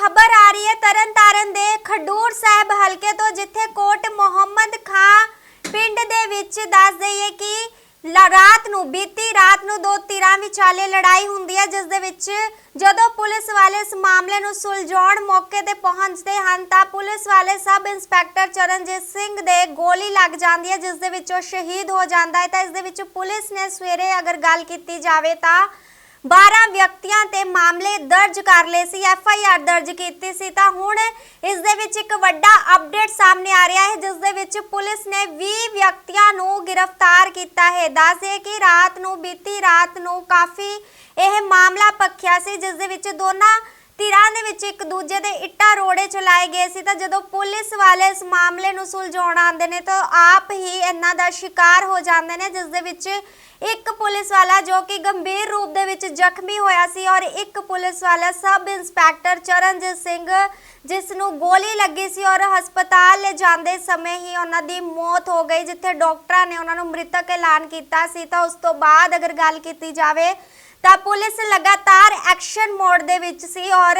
ਖਬਰ ਆ ਰਹੀ ਹੈ ਤਰਨਤਾਰਨ ਦੇ ਖਡੂਰ ਸਾਹਿਬ ਹਲਕੇ ਤੋਂ, ਜਿੱਥੇ ਕੋਟ ਮੁਹੰਮਦ ਖਾਂ ਪਿੰਡ ਦੇ ਵਿੱਚ ਦੱਸ ਦਈਏ ਕਿ ਰਾਤ ਨੂੰ, ਬੀਤੀ ਰਾਤ ਨੂੰ ਦੋ ਧਿਰਾਂ ਵਿਚਾਲੇ ਲੜਾਈ ਹੁੰਦੀ ਹੈ, ਜਿਸ ਦੇ ਵਿੱਚ ਜਦੋਂ ਪੁਲਿਸ ਵਾਲੇ ਇਸ ਮਾਮਲੇ ਨੂੰ ਸੁਲਝਾਉਣ ਮੌਕੇ ਤੇ ਪਹੁੰਚਦੇ ਹਨ, ਤਾਂ ਪੁਲਿਸ ਵਾਲੇ ਸਬ ਇੰਸਪੈਕਟਰ ਚਰਨਜੀਤ ਸਿੰਘ ਦੇ ਗੋਲੀ ਲੱਗ ਜਾਂਦੀ ਹੈ, ਜਿਸ ਦੇ ਵਿੱਚ ਉਹ ਸ਼ਹੀਦ ਹੋ ਜਾਂਦਾ ਹੈ। ਤਾਂ ਇਸ ਦੇ ਵਿੱਚ ਪੁਲਿਸ ਨੇ ਸਵੇਰੇ ਅਗਰ ਗੱਲ ਕੀਤੀ ਜਾਵੇ ਤਾਂ 12 ਵਿਅਕਤੀਆਂ ਤੇ ਮਾਮਲੇ ਦਰਜ ਕਰ ਲਏ ਸੀ, ਐਫ ਆਈ ਆਰ ਦਰਜ ਕੀਤੀ ਸੀ। ਤਾਂ ਹੁਣ ਇਸ ਦੇ ਵਿੱਚ ਇੱਕ ਵੱਡਾ ਅਪਡੇਟ ਸਾਹਮਣੇ ਆ ਰਿਹਾ ਹੈ, ਜਿਸ ਦੇ ਵਿੱਚ ਪੁਲਿਸ ਨੇ 20 ਵਿਅਕਤੀਆਂ ਨੂੰ ਗ੍ਰਿਫਤਾਰ ਕੀਤਾ ਹੈ। ਦੱਸੇ ਕਿ ਰਾਤ ਨੂੰ ਬੀਤੀ ਰਾਤ ਨੂੰ ਕਾਫੀ ਇਹ ਮਾਮਲਾ ਪੱਖਿਆ ਸੀ, ਜਿਸ ਦੇ ਵਿੱਚ ਦੋਨਾਂ ਧਿਰਾਂ ਦੇ ਵਿੱਚ ਇੱਕ ਦੂਜੇ ਦੇ ਇੱਟਾਂ ਰੋੜੇ ਚਲਾਏ ਗਏ ਸੀ, ਤਾਂ ਜਦੋਂ ਪੁਲਿਸ ਵਾਲੇ ਇਸ ਮਾਮਲੇ ਨੂੰ ਸੁਲਝਾਉਣ ਆਉਂਦੇ ਨੇ, ਤਾਂ ਆਪ ਹੀ ਇਹਨਾਂ ਦਾ ਸ਼ਿਕਾਰ ਹੋ ਜਾਂਦੇ ਨੇ, ਜਿਸ ਦੇ ਵਿੱਚ ਇੱਕ ਪੁਲਿਸ ਵਾਲਾ ਜੋ ਕਿ ਗੰਭੀਰ ਰੂਪ ਦੇ ਵਿੱਚ ਜ਼ਖਮੀ ਹੋਇਆ ਸੀ ਔਰ ਇੱਕ ਪੁਲਿਸ ਵਾਲਾ ਸਬ ਇੰਸਪੈਕਟਰ ਚਰਨਜੀਤ ਸਿੰਘ, ਜਿਸ ਨੂੰ ਗੋਲੀ ਲੱਗੀ ਸੀ ਔਰ ਹਸਪਤਾਲ ਲੈ ਜਾਂਦੇ ਸਮੇਂ ਹੀ ਉਹਨਾਂ ਦੀ ਮੌਤ ਹੋ ਗਈ, ਜਿੱਥੇ ਡਾਕਟਰਾਂ ਨੇ ਉਹਨਾਂ ਨੂੰ ਮ੍ਰਿਤਕ ਐਲਾਨ ਕੀਤਾ ਸੀ। ਤਾਂ ਉਸ ਤੋਂ ਬਾਅਦ ਅਗਰ ਗੱਲ ਕੀਤੀ ਜਾਵੇ ਤਾਂ ਪੁਲਿਸ ਲਗਾਤਾਰ ਐਕਸ਼ਨ ਮੋਡ ਦੇ ਵਿੱਚ ਸੀ ਔਰ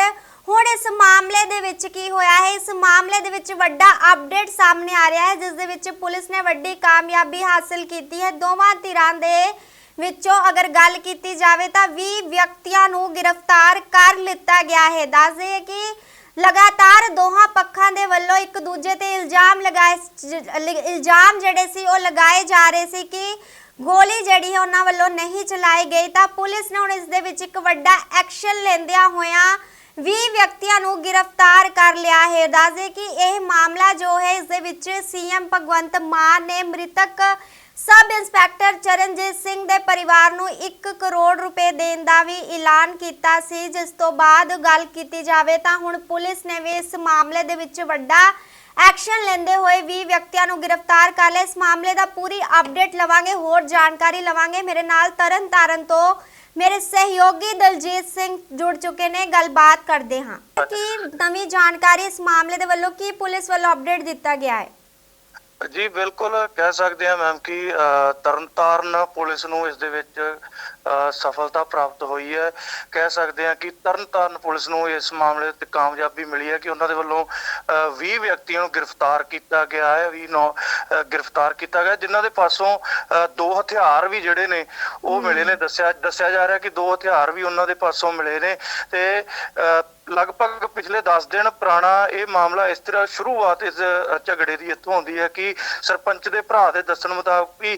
ਹੁਣ ਇਸ ਮਾਮਲੇ ਦੇ ਵਿੱਚ ਕੀ ਹੋਇਆ ਹੈ? ਇਸ ਮਾਮਲੇ ਦੇ ਵਿੱਚ ਵੱਡਾ ਅਪਡੇਟ ਸਾਹਮਣੇ ਆ ਰਿਹਾ ਹੈ, ਜਿਸ ਦੇ ਵਿੱਚ ਪੁਲਿਸ ਨੇ ਵੱਡੀ ਕਾਮਯਾਬੀ ਹਾਸਲ ਕੀਤੀ ਹੈ। ਦੋਵਾਂ ਧਿਰਾਂ ਦੇ ਵਿੱਚੋਂ ਅਗਰ ਗੱਲ ਕੀਤੀ ਜਾਵੇ ਤਾਂ 20 ਵਿਅਕਤੀਆਂ ਨੂੰ ਗ੍ਰਿਫਤਾਰ ਕਰ ਲਿੱਤਾ ਗਿਆ ਹੈ। ਦੱਸ ਦਈਏ ਕਿ ਲਗਾਤਾਰ ਦੋਹਾਂ ਪੱਖਾਂ ਦੇ ਵੱਲੋਂ ਇੱਕ ਦੂਜੇ ਤੇ ਇਲਜ਼ਾਮ ਲਗਾਏ, ਇਲਜ਼ਾਮ ਜਿਹੜੇ ਸੀ ਉਹ ਲਗਾਏ ਜਾ ਰਹੇ ਸੀ ਕਿ ਗੋਲੀ ਜਿਹੜੀ ਹੈ ਉਹਨਾਂ ਵੱਲੋਂ ਨਹੀਂ ਚਲਾਈ ਗਈ ਤਾਂ ਪੁਲਿਸ ਨੇ ਹੁਣ ਇਸ ਦੇ ਵਿੱਚ ਇੱਕ ਵੱਡਾ ਐਕਸ਼ਨ ਲੈਂਦਿਆਂ ਹੋਇਆਂ 20 ਵਿਅਕਤੀਆਂ ਨੂੰ ਗ੍ਰਿਫਤਾਰ ਕਰ ਲਿਆ ਹੈ। ਦੱਸਦੇ ਕਿ ਇਹ ਮਾਮਲਾ ਜੋ ਹੈ, ਇਸ ਦੇ ਵਿੱਚ ਸੀਐਮ ਭਗਵੰਤ ਮਾਨ ਨੇ ਮ੍ਰਿਤਕ ਸਬ ਇੰਸਪੈਕਟਰ ਚਰਨਜੀਤ ਸਿੰਘ ਦੇ ਪਰਿਵਾਰ ਨੂੰ 1 ਕਰੋੜ ਰੁਪਏ ਦੇਣ ਦਾ ਵੀ ਐਲਾਨ ਕੀਤਾ ਸੀ। ਜਿਸ ਤੋਂ ਬਾਅਦ ਗੱਲ ਕੀਤੀ ਜਾਵੇ ਤਾਂ ਹੁਣ ਪੁਲਿਸ ਨੇ ਵੀ ਇਸ ਮਾਮਲੇ ਦੇ ਵਿੱਚ ਵੱਡਾ ਐਕਸ਼ਨ ਲੈਂਦੇ ਹੋਏ 20 ਵਿਅਕਤੀਆਂ ਨੂੰ ਗ੍ਰਿਫਤਾਰ ਕਰ ਲਿਆ ਇਸ ਮਾਮਲੇ ਦਾ ਪੂਰੀ ਅਪਡੇਟ ਲਵਾਂਗੇ, ਹੋਰ ਜਾਣਕਾਰੀ ਲਵਾਂਗੇ। ਮੇਰੇ ਨਾਲ ਤਰਨ ਤਾਰਨ ਤੋਂ ਮੇਰੇ ਸਹਿਯੋਗੀ ਦਲਜੀਤ ਸਿੰਘ ਜੁੜ ਚੁੱਕੇ ਨੇ। ਗੱਲਬਾਤ ਕਰਦੇ ਹਾਂ। ਕੀ ਨਵੀਂ ਜਾਣਕਾਰੀ ਇਸ ਮਾਮਲੇ ਦੇ ਵੱਲੋਂ ਕੀ ਪੁਲਿਸ ਵੱਲੋਂ ਅਪਡੇਟ ਦਿੱਤਾ ਗਿਆ ਹੈ? ਜੀ ਬਿਲਕੁਲ ਕਹਿ ਸਕਦੇ ਹਾਂ ਮੈਮ ਕਿ ਤਰਨਤਾਰਨ ਪੁਲਿਸ ਨੂੰ ਇਸ ਦੇ ਵਿੱਚ ਸਫਲਤਾ ਪ੍ਰਾਪਤ ਹੋਈ ਹੈ। ਕਹਿ ਸਕਦੇ ਹਾਂ ਕਿ ਤਰਨਤਾਰਨ ਪੁਲਿਸ ਨੂੰ ਇਸ ਮਾਮਲੇ ਤੇ ਕਾਮਯਾਬੀ ਮਿਲੀ ਹੈ ਕਿ ਉਹਨਾਂ ਦੇ ਵੱਲੋਂ ਅ, 20 ਵਿਅਕਤੀਆਂ ਨੂੰ ਗ੍ਰਿਫਤਾਰ ਕੀਤਾ ਗਿਆ ਹੈ 20 ਨੌ ਗ੍ਰਿਫਤਾਰ ਕੀਤਾ ਗਿਆ। ਜਿਨ੍ਹਾਂ ਦੇ ਪਾਸੋਂ ਦੋ ਹਥਿਆਰ ਵੀ ਜਿਹੜੇ ਨੇ ਉਹ ਮਿਲੇ ਨੇ। ਦੱਸਿਆ ਦੱਸਿਆ ਜਾ ਰਿਹਾ ਕਿ ਦੋ ਹਥਿਆਰ ਵੀ ਉਹਨਾਂ ਦੇ ਪਾਸੋਂ ਮਿਲੇ ਨੇ ਤੇ ਲਗਭਗ ਪਿਛਲੇ 10 ਦਿਨ ਪੁਰਾਣਾ ਇਹ ਮਾਮਲਾ ਇਸ ਤਰ੍ਹਾਂ ਸ਼ੁਰੂਆਤ ਇਸ ਝਗੜੇ ਦੀ ਇੱਥੋਂ ਆਉਂਦੀ ਹੈ ਕਿ ਸਰਪੰਚ ਦੇ ਭਰਾ ਦੇ ਦੱਸਣ ਮੁਤਾਬਕ ਵੀ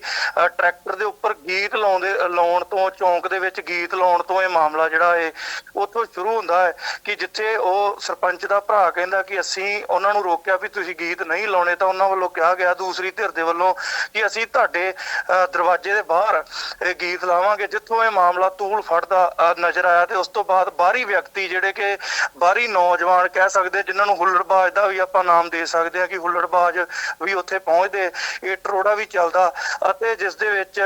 ਟਰੈਕਟਰ ਦੇ ਉੱਪਰ ਗੀਤ ਲਾਉਂਦੇ ਲਾਉਣ ਤੋਂ ਚੌਂਕ ਦੇ ਵਿੱਚ ਗੀਤ ਲਾਉਣ ਤੋਂ ਇਹ ਮਾਮਲਾ ਜਿਹੜਾ ਇਹ ਉੱਥੋਂ ਸ਼ੁਰੂ ਹੁੰਦਾ ਹੈ ਕਿ ਜਿੱਥੇ ਉਹ ਸਰਪੰਚ ਦਾ ਭਰਾ ਕਹਿੰਦਾ ਕਿ ਅਸੀਂ ਉਹਨਾਂ ਨੂੰ ਰੋਕਿਆ ਵੀ ਤੁਸੀਂ ਗੀਤ ਨਹੀਂ ਲਾਉਣੇ ਤਾਂ ਉਹਨਾਂ ਵੱਲੋਂ ਕਿਹਾ ਗਿਆ ਦੂਸਰੀ ਧਿਰ ਦੇ ਵੱਲੋਂ ਕਿ ਅਸੀਂ ਤੁਹਾਡੇ ਅ, ਦਰਵਾਜ਼ੇ ਦੇ ਬਾਹਰ ਇਹ ਗੀਤ ਲਾਵਾਂਗੇ ਜਿੱਥੋਂ ਇਹ ਮਾਮਲਾ ਤੂਲ ਫੜਦਾ ਨਜ਼ਰ ਆਇਆ ਤੇ ਉਸ ਤੋਂ ਬਾਅਦ ਬਾਹਰੀ ਵਿਅਕਤੀ ਜਿਹੜੇ ਕਿ ਬਾਹਰੀ ਨੌਜਵਾਨ ਕਹਿ ਸਕਦੇ ਜਿਨ੍ਹਾਂ ਨੂੰ ਹੁੱਲੜਬਾਜ਼ ਦਾ ਵੀ ਆਪਾਂ ਨਾਮ ਦੇ ਸਕਦੇ ਹਾਂ ਕਿ ਹੁੱਲੜਬਾਜ਼ ਵੀ ਉੱਥੇ ਪਹੁੰਚਦੇ। ਇਹ ਟਰੋੜਾ ਵੀ ਚੱਲਦਾ ਅਤੇ ਜਿਸ ਦੇ ਵਿੱਚ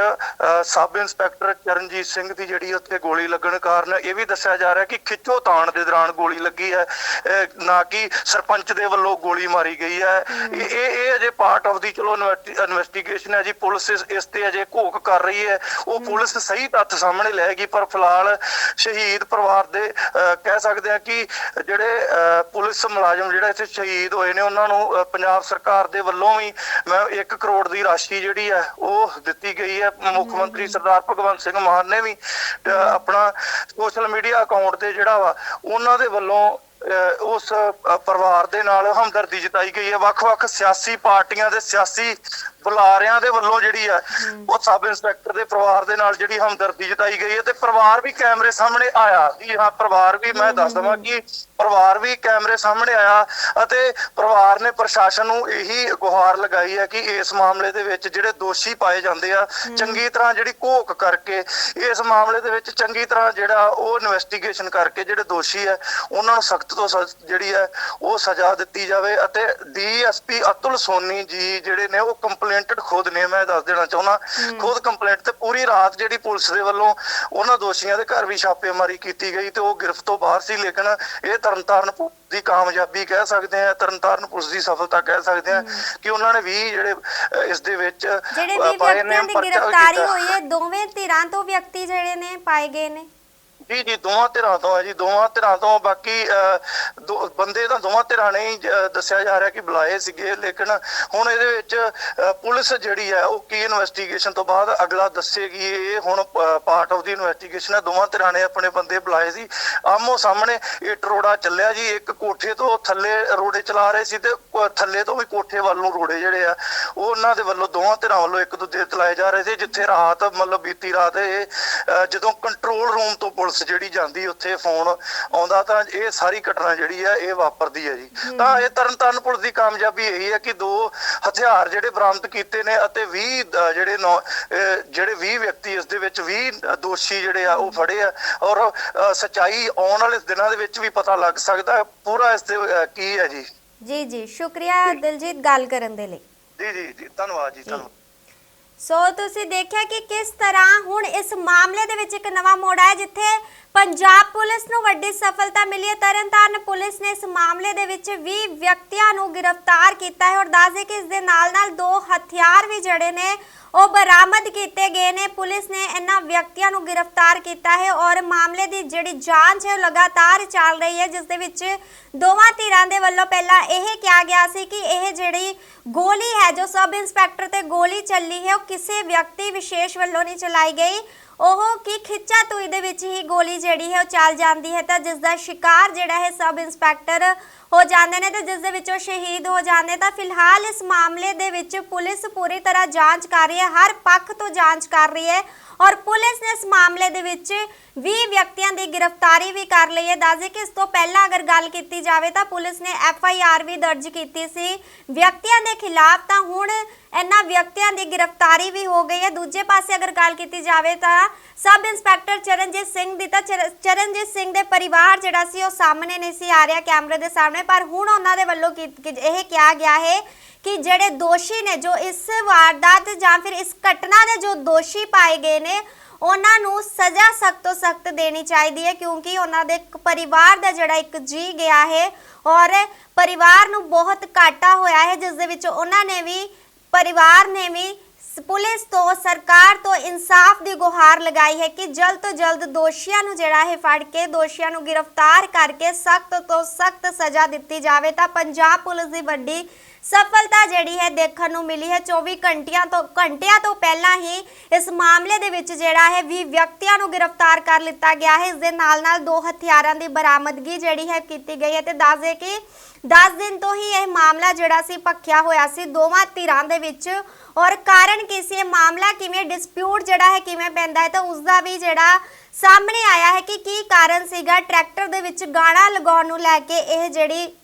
ਸਬ ਇੰਸਪੈਕਟਰ ਚਰਨਜੀਤ ਸਿੰਘ ਦੀ ਜਿਹੜੀ ਉੱਥੇ ਗੋਲੀ ਲੱਗਣ ਕਾਰਨ ਇਹ ਵੀ ਦੱਸਿਆ ਜਾ ਰਿਹਾ ਕਿ ਖਿੱਚੋ ਤਾਣ ਦੇ ਦੌਰਾਨ ਗੋਲੀ ਲੱਗੀ ਹੈ। ਨਾ ਕਿ ਸਰਪੰਚ ਦੇ ਵੱਲੋਂ ਗੋਲੀ ਮਾਰੀ ਗਈ ਹੈ। ਇਹ ਇਹ ਅਜੇ ਪਾਰਟ ਆਫ ਦੀ ਚਲੋ ਇਨਵੈਸਟੀਗੇਸ਼ਨ ਹੈ ਜੀ। ਪੁਲਿਸ ਇਸ ਤੇ ਅਜੇ ਘੋਖ ਕਰ ਰਹੀ ਹੈ। ਉਹ ਪੁਲਿਸ ਸਹੀ ਤੱਥ ਸਾਹਮਣੇ ਲਿਆਏਗੀ ਪਰ ਫਿਲਹਾਲ ਸ਼ਹੀਦ ਪਰਿਵਾਰ ਦੇ ਕਹਿ ਸਕਦੇ ਆ ਕਿ ਜਿਹੜੇ ਪੁਲਿਸ ਮੁਲਾਜ਼ਮ ਜਿਹੜਾ ਇੱਥੇ ਸ਼ਹੀਦ ਹੋਏ ਨੇ ਉਹਨਾਂ ਨੂੰ ਪੰਜਾਬ ਸਰਕਾਰ ਦੇ ਵੱਲੋਂ ਵੀ ਮੈਂ 1 ਕਰੋੜ ਦੀ ਰਾਸ਼ੀ ਜਿਹੜੀ ਹੈ ਉਹ ਦਿੱਤੀ ਗਈ ਹੈ। ਮੁੱਖ ਮੰਤਰੀ ਸਰਦਾਰ ਭਗਵੰਤ ਸਿੰਘ ਮਾਨ ਨੇ ਵੀ ਆਪਣਾ ਸੋਸ਼ਲ ਮੀਡੀਆ ਅਕਾਊਂਟ ਤੇ ਜਿਹੜਾ ਵਾ ਉਹਨਾਂ ਦੇ ਵੱਲੋਂ ਉਸ ਪਰਿਵਾਰ ਦੇ ਨਾਲ ਹਮਦਰਦੀ ਜਤਾਈ ਗਈ ਹੈ। ਵੱਖ-ਵੱਖ ਸਿਆਸੀ ਪਾਰਟੀਆਂ ਦੇ ਸਿਆਸੀ ਬੁਲਾਰਿਆਂ ਦੇ ਵੱਲੋਂ ਜਿਹੜੀ ਹੈ। ਉਹ ਸਬ ਇੰਸਪੈਕਟਰ ਦੇ ਪਰਿਵਾਰ ਦੇ ਨਾਲ ਜਿਹੜੀ ਹਮਦਰਦੀ ਜਤਾਈ ਗਈ ਹੈ ਤੇ ਪਰਿਵਾਰ ਵੀ ਕੈਮਰੇ ਸਾਹਮਣੇ ਆਇਆ। ਜੀ ਹਾਂ ਪਰਿਵਾਰ ਵੀ ਮੈਂ ਦੱਸ ਦਵਾਂ ਕਿ ਪਰਿਵਾਰ ਵੀ ਕੈਮਰੇ ਸਾਹਮਣੇ ਆਇਆ ਅਤੇ ਪਰਿਵਾਰ ਨੇ ਪ੍ਰਸ਼ਾਸਨ ਨੂੰ ਇਹੀ ਗੁਹਾਰ ਲਗਾਈ ਹੈ ਕਿ ਇਸ ਮਾਮਲੇ ਦੇ ਵਿੱਚ ਜਿਹੜੇ ਦੋਸ਼ੀ ਪਾਏ ਜਾਂਦੇ ਆ ਚੰਗੀ ਤਰ੍ਹਾਂ ਜਿਹੜੀ ਘੋਖ ਕਰਕੇ ਇਸ ਮਾਮਲੇ ਦੇ ਵਿੱਚ ਚੰਗੀ ਤਰ੍ਹਾਂ ਜਿਹੜਾ ਉਹ ਇਨਵੈਸਟੀਗੇਸ਼ਨ ਕਰਕੇ ਜਿਹੜੇ ਦੋਸ਼ੀ ਹੈ ਉਹਨਾਂ ਨੂੰ ਸਖਤ ਤੋਂ ਸਖਤ ਜਿਹੜੀ ਹੈ ਉਹ ਸਜ਼ਾ ਦਿੱਤੀ ਜਾਵੇ ਅਤੇ ਡੀਐਸਪੀ ਅਤੁਲ ਸੋਨੀ ਜੀ ਜਿਹੜੇ ਨੇ ਉਹ ਕੰਪਲੇਂਟਡ ਖੁਦ ਨੇ ਮੈਂ ਦੱਸ ਦੇਣਾ ਚਾਹੁੰਦਾ। ਖੁਦ ਕੰਪਲੇਂਟ ਤੇ ਪੂਰੀ ਰਾਤ ਜਿਹੜੀ ਪੁਲਿਸ ਦੇ ਵੱਲੋਂ ਉਹਨਾਂ ਦੋਸ਼ੀਆਂ ਦੇ ਘਰ ਵੀ ਛਾਪੇਮਾਰੀ ਕੀਤੀ ਗਈ ਤੇ ਉਹ ਗ੍ਰਿਫਤ ਤੋਂ ਬਾਹਰ ਸੀ ਲੇਕਿਨ ਇਹ ਤਰਨਤਾਰਨ ਦੀ ਕਾਮਯਾਬੀ ਕਹਿ ਸਕਦੇ ਆ ਤਰਨਤਾਰਨ ਪੁਲਿਸ ਦੀ ਸਫਲਤਾ ਕਹਿ ਸਕਦੇ ਆ ਕਿ ਉਹਨਾਂ ਨੇ ਵੀ ਜਿਹੜੇ ਇਸ ਦੇ ਵਿੱਚ ਜਿਹੜੇ ਵੀ ਵਿਅਕਤੀਆਂ ਦੀ ਗ੍ਰਿਫਤਾਰੀ। ਹੋਈ ਹੈ ਦੋਵੇਂ ਧਿਰਾਂ ਤੋਂ ਵਿਅਕਤੀ ਜਿਹੜੇ ਨੇ ਪਾਏ ਗਏ ਨੇ। ਜੀ ਜੀ ਦੋਵਾਂ ਧਿਰਾਂ ਤੋਂ ਹੈ ਜੀ, ਦੋਵਾਂ ਧਿਰਾਂ ਤੋਂ, ਬਾਕੀ ਬੰਦੇ ਤਾਂ ਦੋਵਾਂ ਧਿਰਾਂ ਨੇ ਹੀ ਦੱਸਿਆ ਜਾ ਰਿਹਾ ਕਿ ਬੁਲਾਏ ਸੀਗੇ, ਲੇਕਿਨ ਹੁਣ ਇਹਦੇ ਵਿੱਚ ਪੁਲਿਸ ਜਿਹੜੀ ਹੈ, ਉਹ ਕੀ ਇਨਵੈਸਟੀਗੇਸ਼ਨ ਤੋਂ ਬਾਅਦ ਅਗਲਾ ਦੱਸੇਗੀ, ਇਹ ਹੁਣ ਪਾਰਟ ਆਫ ਦੀ ਇਨਵੈਸਟੀਗੇਸ਼ਨ ਹੈ, ਦੋਵਾਂ ਧਿਰਾਂ ਨੇ ਆਪਣੇ ਬੰਦੇ ਬੁਲਾਏ ਸੀ। ਆਮੋ ਸਾਹਮਣੇ ਇਹ ਟਰੋੜਾ ਚੱਲਿਆ ਜੀ, ਇੱਕ ਕੋਠੇ ਤੋਂ ਥੱਲੇ ਰੋੜੇ ਚਲਾ ਰਹੇ ਸੀ ਤੇ ਥੱਲੇ ਤੋਂ ਵੀ ਕੋਠੇ ਵੱਲ ਨੂੰ ਰੋੜੇ ਜਿਹੜੇ ਆ, ਉਹ ਉਹਨਾਂ ਦੇ ਵੱਲੋਂ, ਦੋਵਾਂ ਧਿਰਾਂ ਵੱਲੋਂ ਇੱਕ ਦੂਜੇ ਤੇ ਚਲਾਏ ਜਾ ਰਹੇ ਸੀ, ਜਿੱਥੇ ਰਾਤ ਮਤਲਬ ਬੀਤੀ ਰਾਤ ਇਹ ਜਦੋਂ ਕੰਟਰੋਲ ਰੂਮ ਤੋਂ ਪੁਲਿਸ ਜਿਹੜੀ ਜਾਂਦੀ ਉੱਥੇ ਫੋਨ ਆਉਂਦਾ ਤਾਂ ਇਹ ਸਾਰੀ ਘਟਨਾ ਜਿਹੜੀ ਆ ਇਹ ਵਾਪਰਦੀ ਹੈ ਜੀ। ਤਾਂ ਇਹ ਤਰਨਤਾਰਨ ਪੁਲਿਸ ਦੀ ਕਾਮਯਾਬੀ ਇਹੀ ਹੈ ਕਿ ਦੋ ਹਥਿਆਰ ਜਿਹੜੇ ਬਰਾਮਦ ਕੀਤੇ ਨੇ ਅਤੇ 20 ਅਹ, ਜਿਹੜੇ ਜਿਹੜੇ 20 ਵਿਅਕਤੀ ਇਸ ਦੇ ਵਿੱਚ 20 ਦੋਸ਼ੀ ਜਿਹੜੇ ਆ ਉਹ ਫੜੇ ਆ। ਔਰ ਸੱਚਾਈ ਆਉਣ ਵਾਲੇ ਦਿਨਾਂ ਦੇ ਵਿੱਚ ਵੀ ਪਤਾ ਲੱਗ ਸਕਦਾ ਹੈ। ਪੂਰਾ ਇਸ ਤੇ ਕੀ ਹੈ ਜੀ? ਜੀ ਜੀ। ਸ਼ੁਕਰੀਆ ਦਿਲਜੀਤ ਗੱਲ ਕਰਨ ਦੇ ਲਈ। ਜੀ ਜੀ ਜੀ। ਧੰਨਵਾਦ ਜੀ। ਧੰਨਵਾਦ। ਸੋ ਤੁਸੀਂ ਦੇਖਿਆ ਕਿ ਕਿਸ ਤਰ੍ਹਾਂ ਹੁਣ ਇਸ ਮਾਮਲੇ ਦੇ ਵਿੱਚ ਇੱਕ ਨਵਾਂ ਮੋੜ ਆਇਆ ਜਿੱਥੇ ਪੰਜਾਬ ਪੁਲਿਸ ਨੂੰ ਵੱਡੀ ਸਫਲਤਾ ਮਿਲੀ ਹੈ। ਤਰਨਤਾਰਨ ਪੁਲਿਸ ਨੇ ਇਸ ਮਾਮਲੇ ਦੇ ਵਿੱਚ 20 ਵਿਅਕਤੀਆਂ ਨੂੰ ਗ੍ਰਿਫਤਾਰ ਕੀਤਾ ਹੈ ਔਰ ਦੱਸਦੇ ਕਿ ਇਸ ਦੇ ਨਾਲ ਨਾਲ ਦੋ ਹਥਿਆਰ ਵੀ ਜਿਹੜੇ ਨੇ ਉਹ ਬਰਾਮਦ ਕੀਤੇ ਗਏ ਨੇ। ਪੁਲਿਸ ਨੇ ਇਹਨਾਂ ਵਿਅਕਤੀਆਂ ਨੂੰ ਗ੍ਰਿਫਤਾਰ ਕੀਤਾ ਹੈ ਔਰ ਮਾਮਲੇ ਦੀ ਜਿਹੜੀ ਜਾਂਚ ਹੈ ਉਹ ਲਗਾਤਾਰ ਚੱਲ ਰਹੀ ਹੈ, ਜਿਸ ਦੇ ਵਿੱਚ ਦੋਵਾਂ ਧਿਰਾਂ ਦੇ ਵੱਲੋਂ ਪਹਿਲਾਂ ਇਹ ਕਿਹਾ ਗਿਆ ਸੀ ਕਿ ਇਹ ਜਿਹੜੀ ਗੋਲੀ ਹੈ, ਜੋ ਸਬ ਇੰਸਪੈਕਟਰ ਤੇ ਗੋਲੀ ਚੱਲੀ ਹੈ, ਉਹ ਕਿਸੇ ਵਿਅਕਤੀ ਵਿਸ਼ੇਸ਼ ਵੱਲੋਂ ਨਹੀਂ ਚਲਾਈ ਗਈ। ਉਹ ਕੀ ਖਿੱਚਾ ਤੂਈ ਦੇ ਵਿੱਚ ਹੀ ਗੋਲੀ ਜਿਹੜੀ ਹੈ ਉਹ ਚੱਲ ਜਾਂਦੀ ਹੈ ਤਾਂ ਜਿਸ ਦਾ ਸ਼ਿਕਾਰ ਜਿਹੜਾ ਹੈ ਸਬ ਇੰਸਪੈਕਟਰ ਹੋ ਜਾਂਦੇ ਨੇ ਤੇ ਜਿਸ ਦੇ ਵਿੱਚ ਉਹ ਸ਼ਹੀਦ ਹੋ ਜਾਂਦੇ ਤਾਂ ਫਿਲਹਾਲ ਇਸ ਮਾਮਲੇ ਦੇ ਵਿੱਚ ਪੁਲਿਸ ਪੂਰੀ ਤਰ੍ਹਾਂ ਜਾਂਚ ਕਰ ਰਹੀ ਹੈ, ਹਰ ਪੱਖ ਤੋਂ ਜਾਂਚ ਕਰ ਰਹੀ ਹੈ। ਔਰ ਪੁਲਿਸ ਨੇ ਇਸ ਮਾਮਲੇ ਦੇ ਵਿੱਚ 20 ਵਿਅਕਤੀਆਂ ਦੀ ਗ੍ਰਿਫਤਾਰੀ ਵੀ ਕਰ ਲਈ ਹੈ। ਦੱਸਦੇ ਕਿ ਇਸ ਤੋਂ ਪਹਿਲਾਂ ਅਗਰ ਗੱਲ ਕੀਤੀ ਜਾਵੇ ਤਾਂ ਪੁਲਿਸ ਨੇ ਐਫ ਆਈ ਆਰ ਵੀ ਦਰਜ ਕੀਤੀ ਸੀ। ਵਿਅਕਤੀਆਂ ਦੇ ਖਿਲਾਫ ਤਾਂ ਹੁਣ ਇਹਨਾਂ ਵਿਅਕਤੀਆਂ ਦੀ ਗ੍ਰਿਫਤਾਰੀ ਵੀ ਹੋ ਗਈ ਹੈ। ਦੂਜੇ ਪਾਸੇ ਅਗਰ ਗੱਲ ਕੀਤੀ ਜਾਵੇ ਤਾਂ ਸਬ ਇੰਸਪੈਕਟਰ ਚਰਨਜੀਤ ਸਿੰਘ ਦੀ ਤਾਂ ਚਰ- ਚਰਨਜੀਤ ਸਿੰਘ ਦੇ ਪਰਿਵਾਰ ਜਿਹੜਾ ਸੀ ਉਹ ਸਾਹਮਣੇ ਨਹੀਂ ਸੀ ਆ ਰਿਹਾ ਕੈਮਰੇ ਦੇ ਸਾਹਮਣੇ, ਪਰ ਹੁਣ ਉਹਨਾਂ ਦੇ ਵੱਲੋਂ ਇਹ ਕਿਹਾ ਗਿਆ ਹੈ ਕਿ ਜਿਹੜੇ ਦੋਸ਼ੀ ਨੇ, ਜੋ ਇਸ ਵਾਰਦਾਤ ਜਾਂ ਫਿਰ ਇਸ ਘਟਨਾ ਦੇ ਜੋ ਦੋਸ਼ੀ ਪਾਏ ਗਏ ਨੇ, ਉਹਨਾਂ ਨੂੰ ਸਜ਼ਾ ਸਖਤ ਤੋਂ ਸਖਤ ਦੇਣੀ ਚਾਹੀਦੀ ਹੈ, ਕਿਉਂਕਿ ਉਹਨਾਂ ਦੇ ਪਰਿਵਾਰ ਦਾ ਜਿਹੜਾ ਇੱਕ ਜੀ ਗਿਆ ਹੈ ਔਰ ਪਰਿਵਾਰ ਨੂੰ ਬਹੁਤ ਘਾਟਾ ਹੋਇਆ ਹੈ, ਜਿਸ ਦੇ ਵਿੱਚ ਉਹਨਾਂ ਨੇ ਵੀ, ਪਰਿਵਾਰ ਨੇ ਵੀ ਪੁਲਿਸ ਤੋਂ, ਸਰਕਾਰ ਤੋਂ ਇਨਸਾਫ ਦੀ ਗੁਹਾਰ ਲਗਾਈ ਹੈ ਕਿ ਜਲਦ ਤੋਂ ਜਲਦ ਦੋਸ਼ੀਆਂ ਨੂੰ ਜਿਹੜਾ ਹੈ ਫੜ ਕੇ ਦੋਸ਼ੀਆਂ ਨੂੰ ਗ੍ਰਿਫਤਾਰ ਕਰਕੇ ਸਖਤ ਤੋਂ ਸਖਤ ਸਜ਼ਾ ਦਿੱਤੀ ਜਾਵੇ ਤਾਂ ਪੰਜਾਬ ਪੁਲਿਸ ਦੀ ਵੱਡੀ ਸਫਲਤਾ ਜਿਹੜੀ ਹੈ ਦੇਖਣ ਨੂੰ ਮਿਲੀ ਹੈ। 24 ਘੰਟਿਆਂ ਤੋਂ ਘੰਟਿਆਂ ਤੋਂ ਪਹਿਲਾਂ ਹੀ ਇਸ ਮਾਮਲੇ ਦੇ ਵਿੱਚ ਜਿਹੜਾ ਹੈ 20 ਵਿਅਕਤੀਆਂ ਨੂੰ ਗ੍ਰਿਫਤਾਰ ਕਰ ਲਿੱਤਾ ਗਿਆ ਹੈ। ਇਸ ਦੇ ਨਾਲ ਨਾਲ ਦੋ ਹਥਿਆਰਾਂ ਦੀ ਬਰਾਮਦਗੀ ਜਿਹੜੀ ਹੈ ਕੀਤੀ ਗਈ ਹੈ ਤੇ ਦੱਸਦੇ ਕਿ 10 ਦਿਨ ਤੋਂ ਹੀ ਇਹ ਮਾਮਲਾ ਜਿਹੜਾ ਸੀ, ਭਖਿਆ ਹੋਇਆ ਸੀ। ਦੋਵਾਂ ਧਿਰਾਂ ਦੇ ਵਿੱਚ ਔਰ ਕਾਰਨ ਕੀ ਸੀ? ਇਹ ਮਾਮਲਾ ਕਿਵੇਂ ਡਿਸਪਿਊਟ ਜਿਹੜਾ ਹੈ, ਕਿਵੇਂ ਪੈਂਦਾ ਹੈ? ਤਾਂ ਉਸ ਦਾ ਵੀ ਜਿਹੜਾ ਸਾਹਮਣੇ ਆਇਆ ਹੈ ਕਿ ਕੀ ਕਾਰਨ ਸੀਗਾ? ਟਰੈਕਟਰ ਦੇ ਵਿੱਚ ਗਾਣਾ ਲਗਾਉਣ ਨੂੰ ਲੈ ਕੇ ਇਹ ਜਿਹੜੀ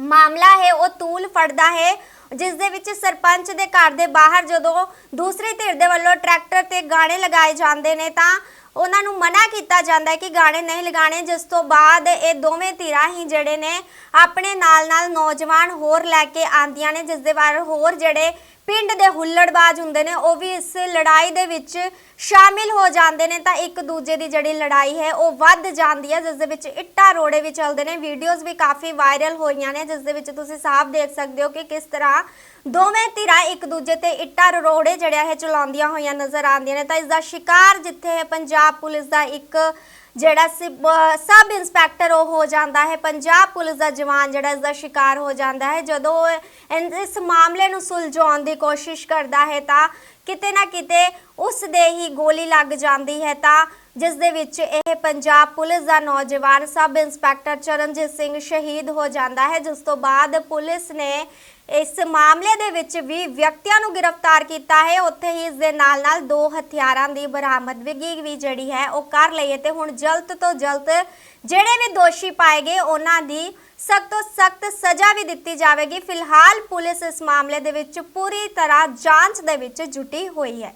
ਮਾਮਲਾ ਹੈ, ਉਹ ਤੂਲ ਫੜਦਾ ਹੈ। ਜਿਸ ਦੇ ਵਿੱਚ ਸਰਪੰਚ ਦੇ ਘਰ ਦੇ ਬਾਹਰ ਜਦੋਂ ਦੂਸਰੇ ਧਿਰ ਦੇ ਵੱਲੋਂ ਟਰੈਕਟਰ ਤੇ ਗਾਣੇ ਲਗਾਏ ਜਾਂਦੇ ਨੇ, ਤਾਂ ਉਹਨਾਂ ਨੂੰ ਮਨਾ ਕੀਤਾ ਜਾਂਦਾ ਹੈ ਕਿ ਗਾਣੇ ਨਹੀਂ ਲਗਾਣੇ ਜਿਸ ਤੋਂ ਬਾਅਦ ਇਹ ਦੋਵੇਂ ਧਿਰਾਂ ਹੀ ਜਿਹੜੇ ਨੇ, ਆਪਣੇ ਨਾਲ-ਨਾਲ ਨੌਜਵਾਨ ਹੋਰ ਲੈ ਕੇ ਆਂਦੀਆਂ ਨੇ, ਜਿਸ ਦੇ ਬਾਰੇ ਹੋਰ ਜਿਹੜੇ ਪਿੰਡ ਦੇ ਹੁੱਲੜਬਾਜ਼ ਹੁੰਦੇ ਨੇ, ਉਹ ਵੀ ਇਸ ਲੜਾਈ ਦੇ ਵਿੱਚ ਸ਼ਾਮਿਲ ਹੋ ਜਾਂਦੇ ਨੇ ਤਾਂ ਇੱਕ ਦੂਜੇ ਦੀ ਜਿਹੜੀ ਲੜਾਈ ਹੈ, ਉਹ ਵੱਧ ਜਾਂਦੀ ਹੈ, ਜਿਸ ਦੇ ਵਿੱਚ ਇੱਟਾਂ ਰੋੜੇ ਵੀ ਚੱਲਦੇ ਨੇ, ਵੀਡੀਓਜ਼ ਵੀ ਕਾਫੀ ਵਾਇਰਲ ਹੋਈਆਂ ਨੇ, ਜਿਸ ਦੇ ਵਿੱਚ ਤੁਸੀਂ ਸਾਫ਼ ਦੇਖ ਸਕਦੇ ਹੋ ਕਿ ਕਿਸ ਤਰ੍ਹਾਂ ਦੋਵੇਂ ਧਿਰਾਂ ਇੱਕ ਦੂਜੇ ਤੇ ਇੱਟਾਂ ਰੋੜੇ ਜਿਹੜਾ ਹੈ ਚਲਾਉਂਦੀਆਂ ਹੋਈਆਂ ਨਜ਼ਰ ਆਉਂਦੀਆਂ ਨੇ। ਤਾਂ ਇਸ ਦਾ ਸ਼ਿਕਾਰ ਜਿੱਥੇ ਹੈ, ਪੰਜਾਬ ਪੁਲਿਸ ਦਾ ਇੱਕ ਜਿਹੜਾ ਸਿਬ- ਸਬ ਇੰਸਪੈਕਟਰ ਉਹ ਹੋ ਜਾਂਦਾ ਹੈ। ਪੰਜਾਬ ਪੁਲਿਸ ਦਾ ਜਵਾਨ ਜਿਹੜਾ ਇਸ ਦਾ ਸ਼ਿਕਾਰ ਹੋ ਜਾਂਦਾ ਹੈ। ਜਦੋਂ ਇਹ ਇਸ ਮਾਮਲੇ ਨੂੰ ਸੁਲਝਾਉਣ ਦੀ ਕੋਸ਼ਿਸ਼ ਕਰਦਾ ਹੈ ਤਾਂ ਕਿਤੇ ਨਾ ਕਿਤੇ ਉਸ ਦੇ ਹੀ ਗੋਲੀ ਲੱਗ ਜਾਂਦੀ ਹੈ ਤਾਂ ਜਿਸ ਦੇ ਵਿੱਚ ਇਹ ਪੰਜਾਬ ਪੁਲਿਸ ਦਾ ਨੌਜਵਾਨ ਸਬ ਇੰਸਪੈਕਟਰ ਚਰਨਜੀਤ ਸਿੰਘ ਸ਼ਹੀਦ ਹੋ ਜਾਂਦਾ ਹੈ। ਜਿਸ ਤੋਂ ਬਾਅਦ ਪੁਲਿਸ ਨੇ ਇਸ ਮਾਮਲੇ ਦੇ ਵਿੱਚ ਵੀ ਵਿਅਕਤੀਆਂ ਨੂੰ ਗ੍ਰਿਫਤਾਰ ਕੀਤਾ ਹੈ। ਉੱਥੇ ਹੀ ਇਸ ਦੇ ਨਾਲ-ਨਾਲ ਦੋ ਹਥਿਆਰਾਂ ਦੀ ਬਰਾਮਦਗੀ ਵੀ ਜਿਹੜੀ ਹੈ, ਉਹ ਕਰ ਲਈ ਹੈ ਤੇ ਹੁਣ ਜਲਦ ਤੋਂ ਜਲਦ ਜਿਹੜੇ ਵੀ ਦੋਸ਼ੀ ਪਾਏ ਗਏ, ਉਹਨਾਂ ਦੀ ਸਖਤ ਤੋਂ ਸਖਤ ਸਜ਼ਾ ਵੀ ਦਿੱਤੀ ਜਾਵੇਗੀ। ਫਿਲਹਾਲ ਪੁਲਿਸ ਇਸ ਮਾਮਲੇ ਦੇ ਵਿੱਚ ਪੂਰੀ ਤਰ੍ਹਾਂ ਜਾਂਚ ਦੇ ਵਿੱਚ ਜੁਟੀ ਹੋਈ ਹੈ।